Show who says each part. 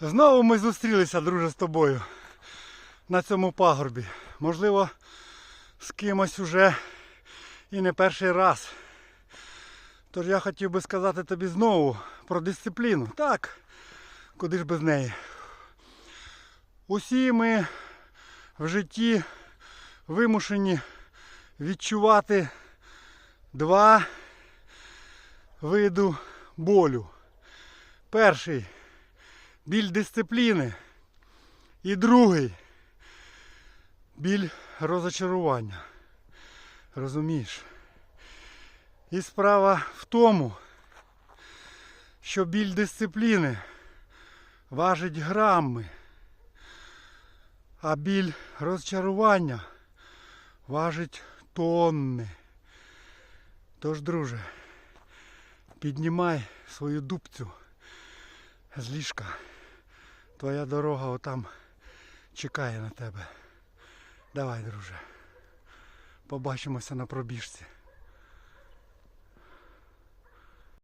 Speaker 1: Знову ми зустрілися, друже, з тобою на цьому пагорбі. Можливо, з кимось уже і не перший раз. Тож я хотів би сказати тобі знову про дисципліну. Так, куди ж без неї. Усі ми в житті вимушені відчувати два виду болю. Перший біль дисципліни. І другий біль розочарування. Розумієш? І справа в тому, що біль дисципліни важить грами, а біль розчарування важить тонни. Тож, друже, піднімай свою дубцю з ліжка. Твоя дорога отам чекає на тебе. Давай, друже. Побачимося на пробіжці.